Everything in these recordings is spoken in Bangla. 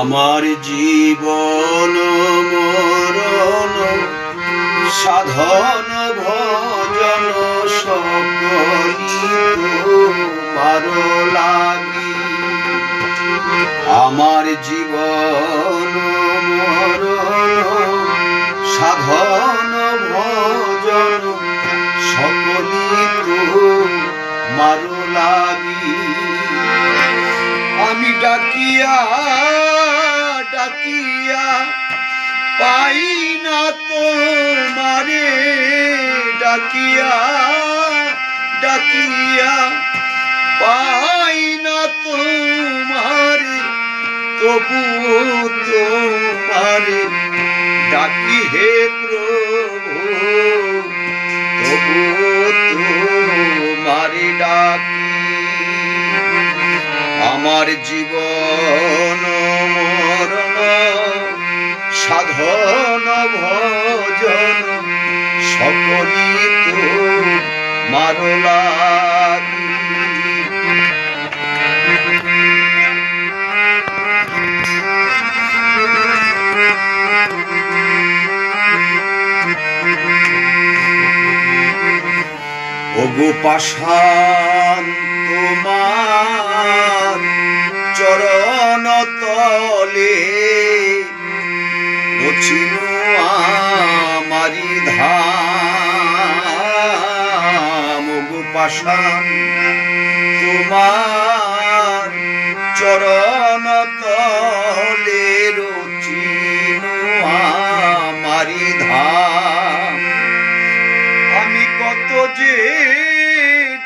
আমার জীবন মরণ, সাধন ভজন সকলি লাগি। আমার জীবন মরণ, সাধন ভজন সকলি তোমার লাগি। আমি ডাকিয়া ডাকিয়া পাই না তোমারে, ডাকিয়া ডাকিয়া পাই না তোমারে, তবু তোমারে ডাকি হে প্রভু, তবু তোমারে ডাকি। আমার জীবন সাধন ভজন সকলি তো মারলাগি। ওগো রচিল আমারি ধাম পাশান তোমার চরণ তলে রচিল আমারি ধাম। আমি কত যে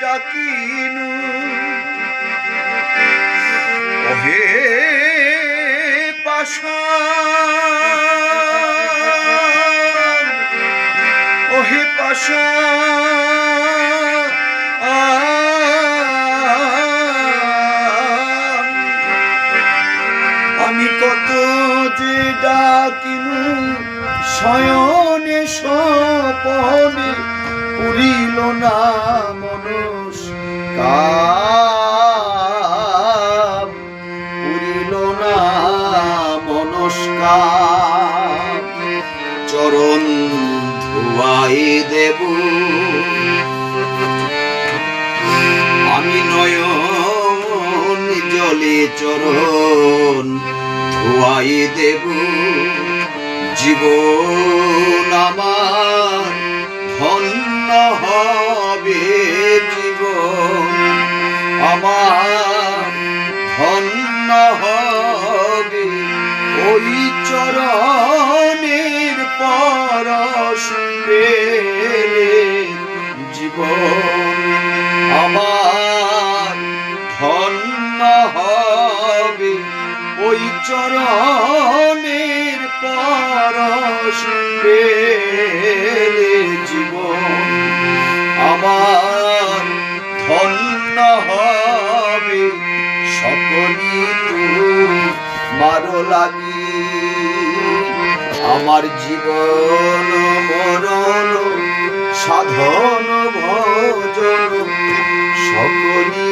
ডাকিনু, ওহে পাশান ওহে আমি কত যে ডাকিনু শয়নে সপনে পুরিল না মনুষ কাম। পুরিল না মনস্কার চরণ ধুয়াই দেব। আমি নয়ন জলে চরণ ধুয়াই দেব। জীবন আমার ধন্য হবে জীবন। আমার ধন্য হবে ওই চরণের পেলে জীবন আমার ধন্য হবে ওই চরণের পরশ জীবন আমার ধন্য হবে সকলি মারো লাগি আমার জীবন মরণ সাধন ভজন সকলি